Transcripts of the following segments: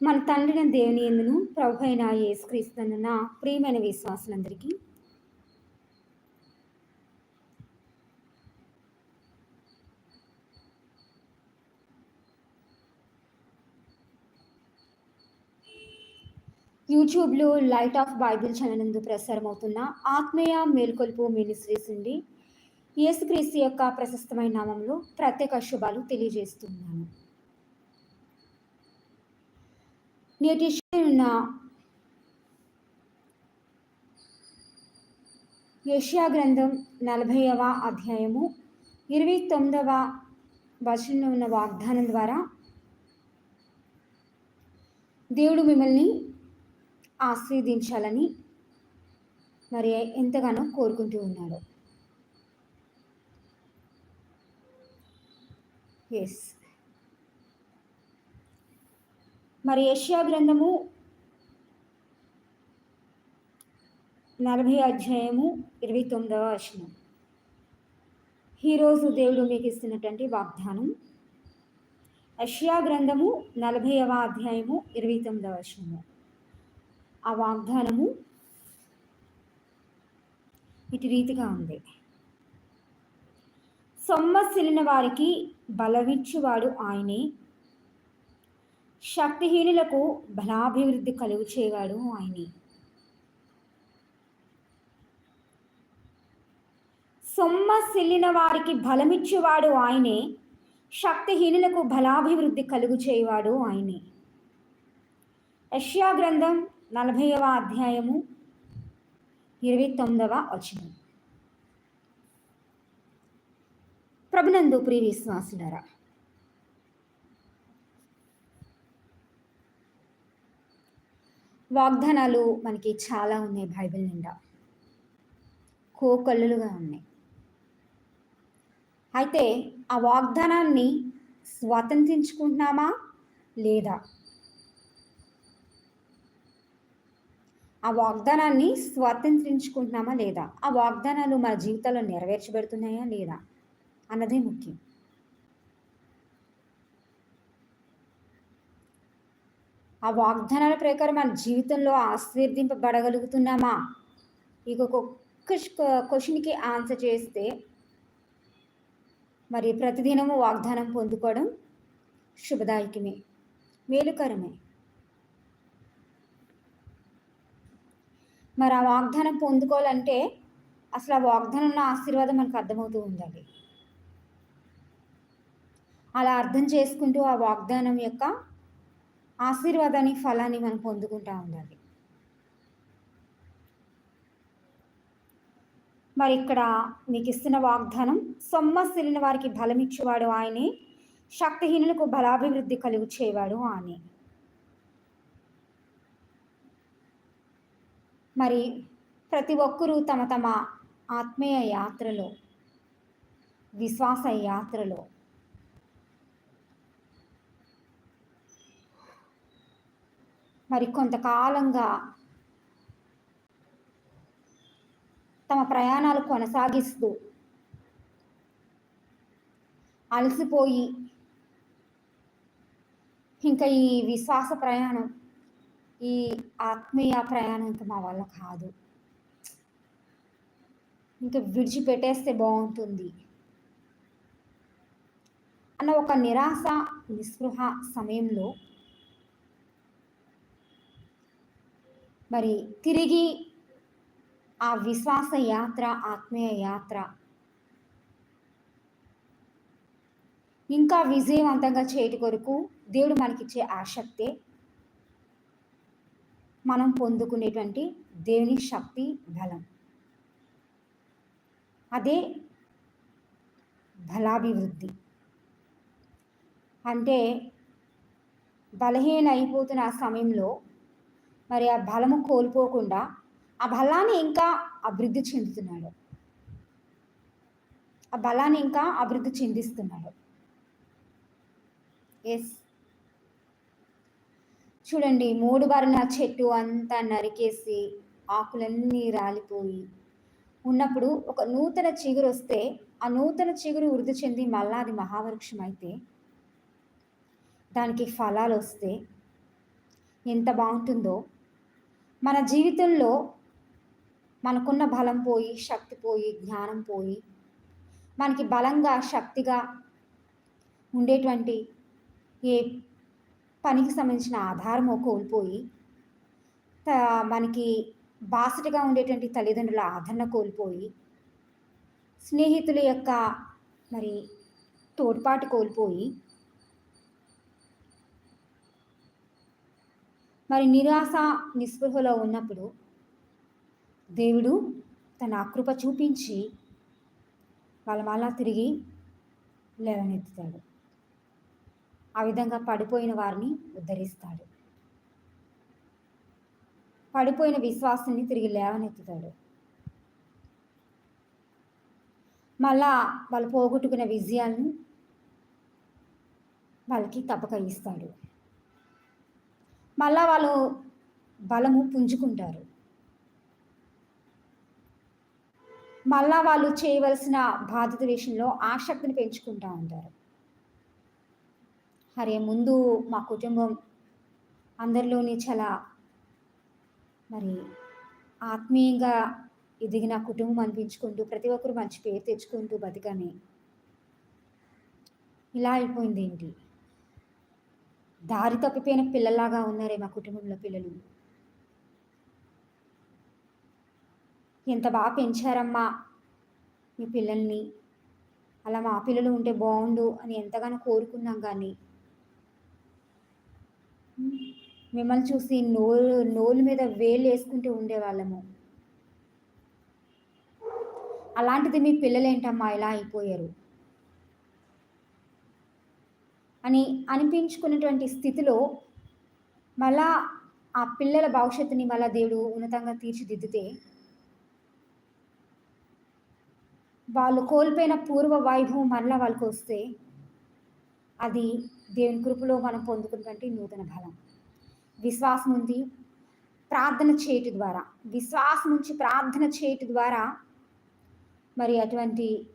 మన తండ్రిన దేవుని ఎందును ప్రభు అయిన యేసుక్రీస్తున్న ప్రియమైన విశ్వాసులందరికీ. యూట్యూబ్లో లైట్ ఆఫ్ బైబిల్ ఛానల్ నందు ప్రసారమవుతున్న ఆత్మీయ మేల్కొల్పు మినిస్ట్రీస్ నుండి యేసుక్రీస్తు యొక్క ప్రశస్తమైన నామంలో ప్రత్యేక శుభాలు తెలియజేస్తున్నాను. నేటి ఉన్న యష్యా గ్రంథం నలభైవ అధ్యాయము ఇరవై తొమ్మిదవ వచనంలో ఉన్న వాగ్దానం ద్వారా దేవుడు మిమ్మల్ని ఆస్వాదించాలని మరి ఎంతగానో కోరుకుంటూ ఉన్నాడు. ఎస్ మరి యష్యా గ్రంథము నలభై అధ్యాయము ఇరవై తొమ్మిదవ వచనం. ఈరోజు దేవుడు మీకు ఇస్తున్నటువంటి వాగ్దానం యష్యా గ్రంథము నలభైవ అధ్యాయము ఇరవై తొమ్మిదవ వచనము. ఆ వాగ్దానము ఇటు రీతిగా ఉంది. సొమ్మసిలిన వారికి బలవిచ్చువాడు ఆయనే. శక్తిహీనులకు బలాభివృద్ధి కలుగు చేయవాడు ఆయనే. సొమ్మసిల్లిన వారికి బలమిచ్చేవాడు ఆయనే శక్తిహీనులకు బలాభివృద్ధి కలుగు చేయవాడు ఆయనే. యష్యా గ్రంథం నలభైవ అధ్యాయము ఇరవై తొమ్మిదవ వచనం. ప్రభునందు ప్రియ విశ్వాసులరా వాగ్దానాలు మనకి చాలా ఉన్నాయి బైబిల్ నిండా. కోకల్లులుగా ఉన్నాయి. అయితే ఆ వాగ్దానాన్ని స్వాతంత్రించుకుంటున్నామా లేదా? ఆ వాగ్దానాన్ని స్వాతంత్రించుకుంటున్నామా లేదా? ఆ వాగ్దానాలు మన జీవితంలో నెరవేర్చబడుతున్నాయా లేదా? అన్నదే ముఖ్యం. ఆ వాగ్దానాల ప్రకారం మన జీవితంలో ఆశీర్దింపబడగలుగుతున్నామా? ఇక క్వశ్చన్కి ఆన్సర్ చేస్తే మరి ప్రతిదినము వాగ్దానం పొందుకోవడం శుభదాయకమే. మేలుకరమే. మరి ఆ వాగ్దానం పొందుకోవాలంటే అసలు ఆ వాగ్దానంలో ఆశీర్వాదం మనకు అర్థమవుతూ ఉండాలి. అలా అర్థం చేసుకుంటూ ఆ వాగ్దానం యొక్క ఆశీర్వాదాన్ని ఫలాన్ని మనం పొందుకుంటూ ఉండాలి. మరి ఇక్కడ మీకు ఇస్తున్న వాగ్దానం సొమ్మసిలిన వారికి బలమిచ్చేవాడు ఆయనే శక్తిహీనులకు బలాభివృద్ధి కలుగు చేయవాడు ఆయనే. మరి ప్రతి ఒక్కరూ తమ తమ ఆత్మీయ యాత్రలో విశ్వాస యాత్రలో మరి కొంతకాలంగా తమ ప్రయాణాలు కొనసాగిస్తూ అలసిపోయి ఇంకా ఈ విశ్వాస ప్రయాణం ఈ ఆత్మీయ ప్రయాణం ఇంకా మా వల్ల కాదు. ఇంకా విడిచిపెట్టేస్తే బాగుంటుంది అన్న ఒక నిరాశ నిస్పృహ సమయంలో మరి తిరిగి ఆ విశ్వాస యాత్ర ఆత్మీయ యాత్ర. ఇంకా విజయవంతంగా చేయటి కొరకు దేవుడు మనకిచ్చే ఆసక్తే మనం పొందుకునేటువంటి దేవుని శక్తి బలం. అదే బలాభివృద్ధి. అంటే బలహీన అయిపోతున్న ఆ సమయంలో మరి ఆ బలము కోల్పోకుండా ఆ బలాన్ని ఇంకా అభివృద్ధి చెందుతున్నాడు. ఆ బలాన్ని ఇంకా అభివృద్ధి చెందిస్తున్నాడు. ఎస్ చూడండి మూడు బారిన చెట్టు అంతా నరికేసి ఆకులన్నీ రాలిపోయి ఉన్నప్పుడు ఒక నూతన చిగురు వస్తే ఆ నూతన చిగురు వృద్ధి చెంది మళ్ళా అది మహావృక్షం అయితే దానికి ఫలాలు వస్తే ఎంత బాగుంటుందో మన జీవితంలో మనకున్న బలం పోయి శక్తి పోయి జ్ఞానం పోయి మనకి బలంగా శక్తిగా ఉండేటువంటి ఏ పనికి సంబంధించిన ఆధారమో కోల్పోయి త- మనకి బాసటగా ఉండేటువంటి తల్లిదండ్రుల ఆదరణ కోల్పోయి స్నేహితుల యొక్క మరి తోడ్పాటు కోల్పోయి మరి నిరాశ నిస్పృహలో ఉన్నప్పుడు దేవుడు తన అకృప చూపించి వాళ్ళ మళ్ళా తిరిగి లేవనెత్తుతాడు. ఆ విధంగా పడిపోయిన వారిని ఉద్ధరిస్తాడు. పడిపోయిన విశ్వాసాన్ని తిరిగి లేవనెత్తుతాడు. మళ్ళా వాళ్ళు పోగొట్టుకున్న విజయాలను వాళ్ళకి తప్పక ఇస్తాడు. మళ్ళా వాళ్ళు బలము పుంజుకుంటారు. మళ్ళా వాళ్ళు చేయవలసిన బాధ్యత విషయంలో ఆసక్తిని పెంచుకుంటూ ఉంటారు. అరే ముందు మా కుటుంబం అందరిలోని చాలా మరి ఆత్మీయంగా ఎదిగిన కుటుంబం అనిపించుకుంటూ ప్రతి ఒక్కరు మంచి పేరు తెచ్చుకుంటూ బతికని ఇలా అయిపోయింది ఏంటి? దారి తప్పిపోయిన పిల్లలాగా ఉన్నారే మా కుటుంబంలో పిల్లలు. ఎంత బాగా పెంచారమ్మా మీ పిల్లల్ని. అలా మా పిల్లలు ఉంటే బాగుండు అని ఎంతగానో కోరుకున్నాం కానీ మిమ్మల్ని చూసి నోరు నోలు మీద వేలు వేసుకుంటూ ఉండేవాళ్ళము. అలాంటిది మీ పిల్లలేంటమ్మా ఇలా అయిపోయారు? అని అనిపించుకున్నటువంటి స్థితిలో మళ్ళా ఆ పిల్లల భవిష్యత్తుని మళ్ళా దేవుడు ఉన్నతంగా తీర్చిదిద్దితే వాళ్ళు కోల్పోయిన పూర్వ వైభవం మరలా వాళ్ళకి వస్తే అది దేవుని కృపలో మనం పొందుకున్నటువంటి నూతన బలం. విశ్వాసం ఉంది. ప్రార్థన చేయటి ద్వారా విశ్వాసం నుంచి ప్రార్థన చేయటి ద్వారా మరి అటువంటి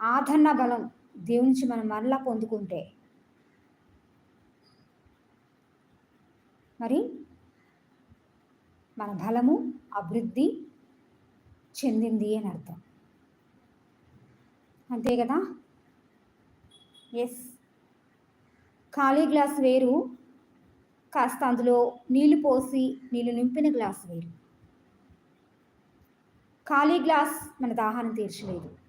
ఆదరణ బలం దేవుని నుంచి మనం మరలా పొందుకుంటే. మరి మన బలము అభివృద్ధి చెందింది అని అర్థం. అంతే కదా? ఎస్ ఖాళీ గ్లాస్ వేరు కాస్త అందులో నీళ్ళు పోసి నీళ్ళు నింపిన గ్లాస్ వేరు. ఖాళీ గ్లాస్ మన దాహాన్ని తీర్చలేదు.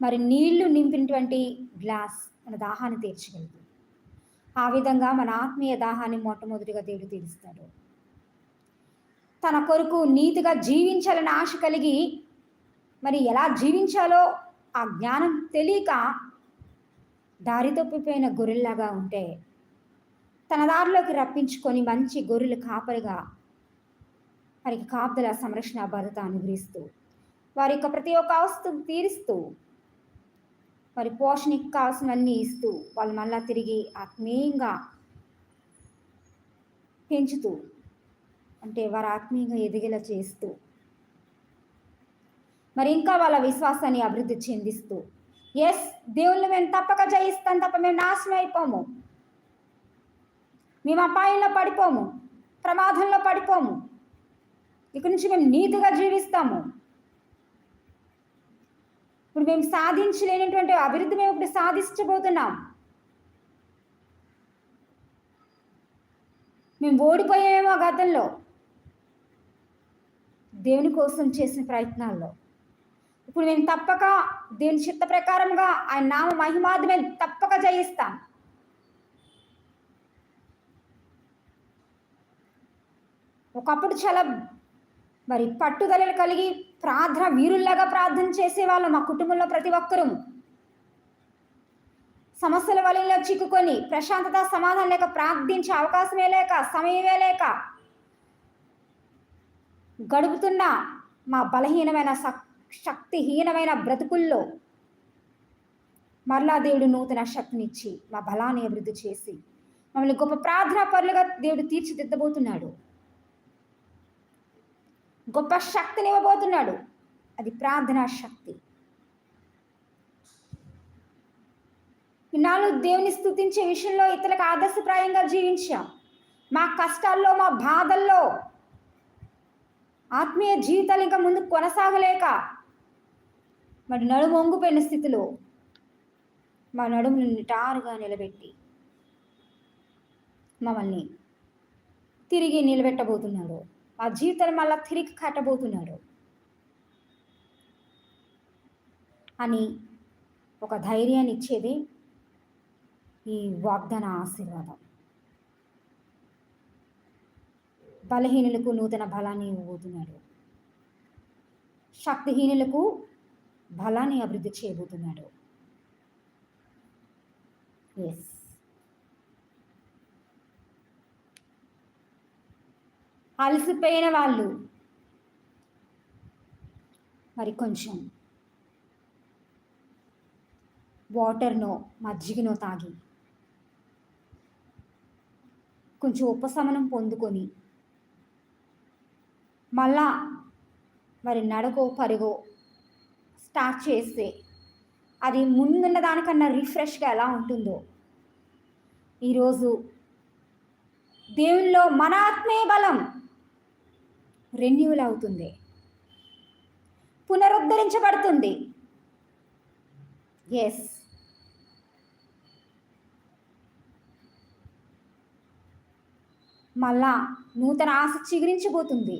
మరి నీళ్ళు నింపినటువంటి గ్లాస్ మన దాహాన్ని తీర్చగలదు ఆ విధంగా మన ఆత్మీయ దాహాన్ని మొట్టమొదటిగా దేవుడు తీరుస్తాడు. తన కొరకు నీతిగా జీవించాలని ఆశ కలిగి మరి ఎలా జీవించాలో ఆ జ్ఞానం తెలియక దారి తప్పిపోయిన గొర్రెల్లాగా ఉంటే తన దారిలోకి రప్పించుకొని మంచి గొర్రెలు కాపరిగా వారికి కాపుదల సంరక్షణ భద్రత అనుగ్రహిస్తూ వారి యొక్క ప్రతి ఒక్క అవస్థను తీరుస్తూ మరి పోషణకి కావాల్సినవన్నీ ఇస్తూ వాళ్ళు మళ్ళా తిరిగి ఆత్మీయంగా పెంచుతూ అంటే వారు ఆత్మీయంగా ఎదిగేలా చేస్తూ మరి ఇంకా వాళ్ళ విశ్వాసాన్ని అభివృద్ధి చెందిస్తూ ఎస్ దేవుళ్ళు మేము తప్పక జయిస్తాం తప్ప మేము నాశనం అయిపోము. మేము అపాయంలో పడిపోము ప్రమాదంలో పడిపోము. ఇక నుంచి మేము నీతిగా జీవిస్తాము. ఇప్పుడు మేము సాధించలేనటువంటి అభివృద్ధి మేము ఇప్పుడు సాధించబోతున్నాం. మేము ఓడిపోయామేమో గతంలో. దేవుని కోసం చేసిన ప్రయత్నాల్లో. ఇప్పుడు మేము తప్పక దేవుని చిత్త ప్రకారంగా ఆయన నామ మహిమాది తప్పక జయిస్తాం. ఒకప్పుడు చాలా మరి పట్టుదలలు కలిగి ప్రార్థన వీరుల్లాగా ప్రార్థన చేసేవాళ్ళం మా కుటుంబంలో ప్రతి ఒక్కరూ సమస్యల వలయంలో చిక్కుకొని ప్రశాంతత సమాధానం లేక ప్రార్థించే అవకాశమే లేక సమయమే లేక గడుపుతున్న మా బలహీనమైన శక్- శక్తిహీనమైన బ్రతుకుల్లో మరలా దేవుడు నూతన శక్తినిచ్చి మా బలాన్ని అభివృద్ధి చేసి మమ్మల్ని గొప్ప ప్రార్థనా పరులుగా దేవుడు తీర్చిదిద్దబోతున్నాడు. గొప్ప శక్తిని ఇవ్వబోతున్నాడు. అది ప్రార్థనా శక్తి. నాలుగు దేవుని స్థుతించే విషయంలో ఇతరులకు ఆదర్శప్రాయంగా జీవించాం. మా కష్టాల్లో మా బాధల్లో ఆత్మీయ జీవితాలు ఇంకా ముందు కొనసాగలేక మరి నడుము వంగిపోయిన స్థితిలో మా నడుమును నిటారుగా నిలబెట్టి మమ్మల్ని తిరిగి నిలబెట్టబోతున్నాడు. మా జీవితాన్ని మళ్ళా తిరిగి కట్టబోతున్నాడు. అని ఒక ధైర్యాన్ని ఇచ్చేది ఈ వాగ్దాన ఆశీర్వాదం. బలహీనులకు నూతన బలాన్ని ఇవ్వబోతున్నాడు. శక్తిహీనులకు బలాన్ని అభివృద్ధి చేయబోతున్నాడు. ఎస్ అలసిపోయిన వాళ్ళు. మరి కొంచెం వాటర్నో మజ్జిగనో తాగి. కొంచెం ఉపశమనం పొందుకొని మళ్ళా మరి నడకో పరుగో స్టార్ట్ చేస్తే అది ముందున్న దానికన్నా రిఫ్రెష్గా ఎలా ఉంటుందో. ఈరోజు దేవుల్లో మన ఆత్మే బలం రెన్యూవల్ అవుతుంది. పునరుద్ధరించబడుతుంది. ఎస్ మళ్ళా నూతన ఆశ చిగురించబోతుంది.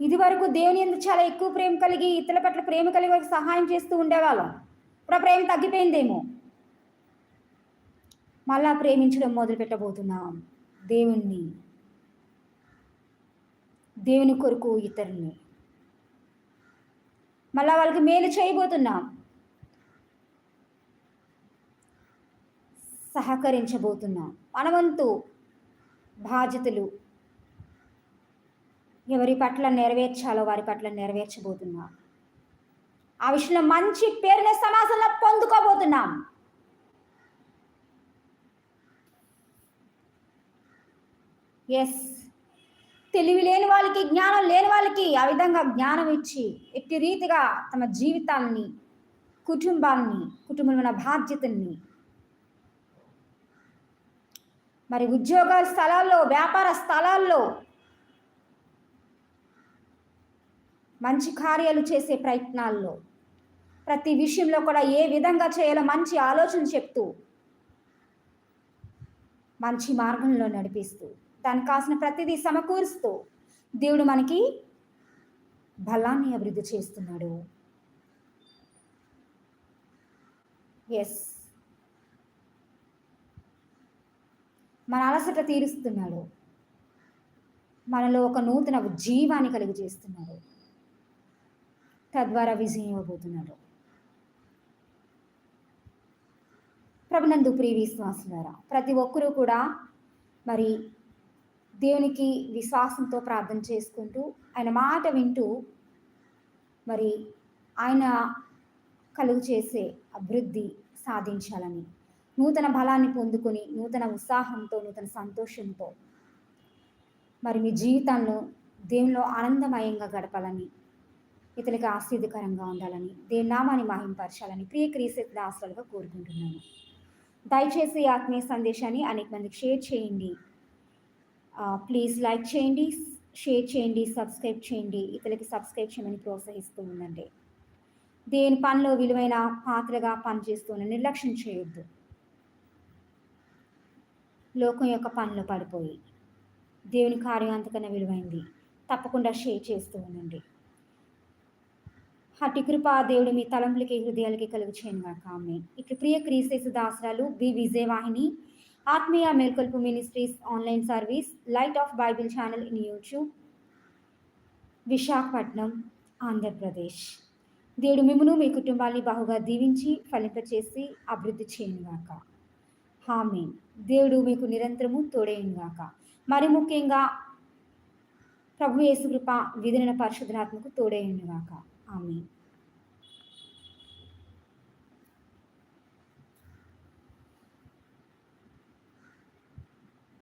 ఇది వరకు దేవుని ఎందుకు చాలా ఎక్కువ ప్రేమ కలిగి ఇతరుల పట్ల ప్రేమ కలిగి వారికి సహాయం చేస్తూ ఉండేవాళ్ళం. ఇప్పుడు ఆ ప్రేమ తగ్గిపోయిందేమో? మళ్ళా ప్రేమించడం మొదలు పెట్టబోతున్నాం దేవుణ్ణి దేవుని కొరకు ఇతరుని మళ్ళా వాళ్ళకి మేలు చేయబోతున్నాం. సహకరించబోతున్నాం. మనవంతు బాధ్యతలు ఎవరి పట్ల నెరవేర్చాలో వారి పట్ల నెరవేర్చబోతున్నాం. ఆ విషయంలో మంచి పేరుని సమాజంలో పొందుకోబోతున్నాం. ఎస్ తెలివి లేని వాళ్ళకి జ్ఞానం లేని వాళ్ళకి ఆ విధంగా జ్ఞానం ఇచ్చి ఎట్టి రీతిగా తమ జీవితాల్ని కుటుంబాన్ని కుటుంబంలో బాధ్యతల్ని మరి ఉద్యోగ స్థలాల్లో వ్యాపార స్థలాల్లో మంచి కార్యాలు చేసే ప్రయత్నాల్లో ప్రతి విషయంలో కూడా ఏ విధంగా చేయాలో మంచి ఆలోచన చెప్తూ మంచి మార్గంలో నడిపిస్తూ తను కాసిన ప్రతిదీ సమకూరుస్తూ దేవుడు మనకి బలాన్ని అభివృద్ధి చేస్తున్నాడు. ఎస్ మన అలసట తీరుస్తున్నాడు. మనలో ఒక నూతన జీవాన్ని కలిగి చేస్తున్నాడు. తద్వారా విజయం ఇవ్వబోతున్నాడు. ప్రభునందు ప్రియ విశ్వాసులారా ప్రతి ఒక్కరూ కూడా మరి దేవునికి విశ్వాసంతో ప్రార్థన చేసుకుంటూ ఆయన మాట వింటూ మరి ఆయన కలుగు చేసే అభివృద్ధి సాధించాలని నూతన బలాన్ని పొందుకొని నూతన ఉత్సాహంతో నూతన సంతోషంతో మరి మీ జీవితాన్ని దేవునిలో ఆనందమయంగా గడపాలని ఇతరులకు ఆశీర్దికరంగా ఉండాలని దేవుని నామాన్ని మహింపరచాలని ప్రియ క్రీస్తు దాసులుగా కోరుకుంటున్నాను. దయచేసి ఈ ఆత్మీయ సందేశాన్ని అనేక మందికి షేర్ చేయండి. ప్లీజ్ లైక్ చేయండి షేర్ చేయండి సబ్స్క్రైబ్ చేయండి. ఇతరులకి సబ్స్క్రైబ్ చేయమని ప్రోత్సహిస్తూ ఉందండి దేని పనిలో విలువైన పాత్రగా పనిచేస్తున్న నిర్లక్ష్యం చేయొద్దు. లోకం యొక్క పనిలో పడిపోయి దేవుని కార్యం అంతకన్నా విలువైంది. తప్పకుండా షేర్ చేస్తూ ఉండండి. అటు కృపా దేవుడు మీ తలంపులకి హృదయాలకి కలుగు చేయను గాక ఆమె ఇట్లు ప్రియ క్రీస్తు దాసరాలు బి. విజయవాహిని ఆత్మీయ మేల్కొల్పు ministries online service light of Bible channel in YouTube Visakhapatnam Andhra Pradesh. దేవుడు మిమ్మను మీ కుటుంబాన్ని బాగుగా దీవించి ఫలింపచేసి అభివృద్ధి చేయనుగాక. హామీ దేవుడు మీకు నిరంతరము తోడేయునుగాక. మరి ముఖ్యంగా ప్రభు యేసుకృప విధిన పరిశుద్ధరాత్మకు తోడేయునుగాక. ఆమె